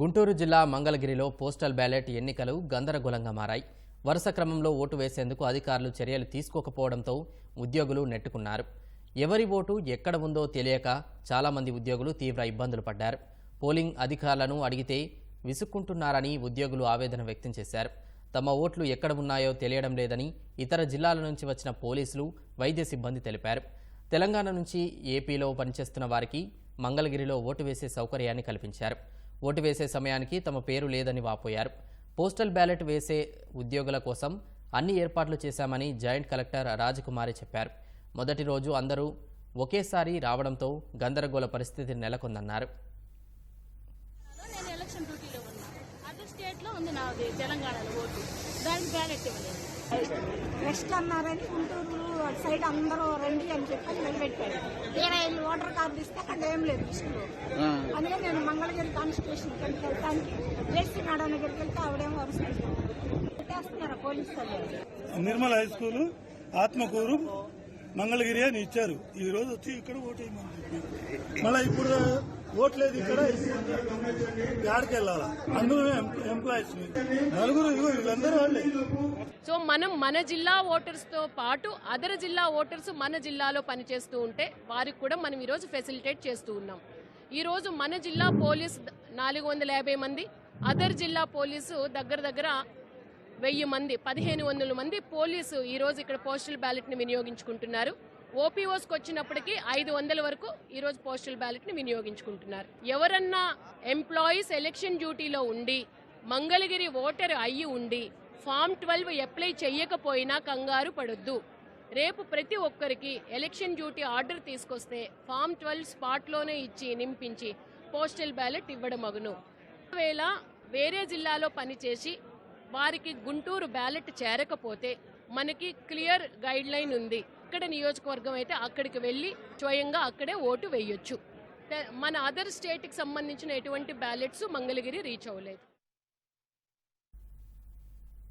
గుంటూరు జిల్లా మంగళగిరిలో postal ballot ఎన్నికలు గందరగోళంగా మారాయి. వరుస క్రమంలో ఓటు వేసేందుకు అధికారులు చర్యలు తీసుకోకపోవడంతో ఉద్యోగులు నెట్టుకున్నారు. ఎవరి ఓటు ఎక్కడ ఉందో తెలియక చాలామంది ఉద్యోగులు తీవ్ర ఇబ్బందులు పడ్డారు. పోలింగ్ అధికారులను అడిగితే విసుక్కుంటున్నారని ఉద్యోగులు ఆవేదన వ్యక్తం చేశారు. తమ ఓట్లు ఎక్కడ ఉన్నాయో తెలియడం లేదని ఇతర జిల్లాల నుంచి వచ్చిన పోలీసులు వైద్య సిబ్బంది తెలిపారు. తెలంగాణ నుంచి ఏపీలో పనిచేస్తున్న వారికి మంగళగిరిలో ఓటు వేసే సౌకర్యాన్ని కల్పించారు. ఓటు వేసే సమయానికి తమ పేరు లేదని వాపోయారు. పోస్టల్ బ్యాలెట్ వేసే ఉద్యోగుల కోసం అన్ని ఏర్పాట్లు చేశామని జాయింట్ కలెక్టర్ రాజకుమారి చెప్పారు. మొదటి రోజు అందరూ ఒకేసారి రావడంతో గందరగోళ పరిస్థితి నెలకొందన్నారు. నేను ఎలక్షన్ డ్యూటీలో ఉన్నా. అదర్ స్టేట్లో ఉంది నాది తెలంగాణలో ఓటు. దానికి బ్యాలెట్ ఇవ్వలేదు. రెస్ట్ అన్నారని గుంటూరు అటు సైడ్ అందరూ రండి అని చెప్పి నిలబెట్టారు. తీరా వెళ్ళి ఓటర్ కార్డు ఇస్తే అక్కడ ఏం లేదు లిస్టులో అందుకే నేను మంగళగిరి కాన్స్టిట్యూషన్ కంటే వెళ్తానికి జేసీ మేడం దగ్గరికి వెళ్తే ఆవిడేమో వరుస పెట్టేస్తున్నారు police Nirmal high school Atmakur Mangalagiri అని ఇచ్చారు. ఈ రోజు వచ్చి ఇక్కడ ఓటు వేయమని చెప్పి మళ్ళీ ఇప్పుడు ఓట్లేదు ఇక్కడ. యాడికి వెళ్ళాలా? అందరూ ఎంప్లాయీస్ నలుగురు వీళ్ళందరూ వాళ్ళే. సో మనం మన జిల్లా ఓటర్స్తో పాటు అదర్ జిల్లా ఓటర్స్ మన జిల్లాలో పనిచేస్తూ ఉంటే వారికి కూడా మనం ఈరోజు ఫెసిలిటేట్ చేస్తూ ఉన్నాం. ఈరోజు మన జిల్లా పోలీస్ నాలుగు వందల యాభై మంది అదర్ జిల్లా పోలీసు దగ్గర దగ్గర వెయ్యి మంది పదిహేను వందల మంది పోలీసు ఈ రోజు ఇక్కడ పోస్టల్ బ్యాలెట్ని వినియోగించుకుంటున్నారు. ఓపీఓస్కి వచ్చినప్పటికీ ఐదు వందల వరకు ఈరోజు పోస్టల్ బ్యాలెట్ని వినియోగించుకుంటున్నారు. ఎవరన్నా ఎంప్లాయీస్ ఎలక్షన్ డ్యూటీలో ఉండి మంగళగిరి ఓటర్ అయ్యి ఉండి ఫామ్ ట్వెల్వ్ అప్లై చెయ్యకపోయినా కంగారు పడొద్దు. రేపు ప్రతి ఒక్కరికి ఎలక్షన్ డ్యూటీ ఆర్డర్ తీసుకొస్తే ఫామ్ ట్వెల్వ్ స్పాట్లోనే ఇచ్చి నింపించి పోస్టల్ బ్యాలెట్ ఇవ్వడం అగును ఒకవేళ వేరే జిల్లాలో పనిచేసి వారికి గుంటూరు బ్యాలెట్ చేరకపోతే మనకి క్లియర్ గైడ్ లైన్ ఉంది. ఇక్కడ నియోజకవర్గం అయితే అక్కడికి వెళ్ళి స్వయంగా అక్కడే ఓటు వేయొచ్చు. మన అదర్ స్టేట్కి సంబంధించిన ఎటువంటి బ్యాలెట్స్ మంగళగిరి రీచ్ అవ్వలేదు.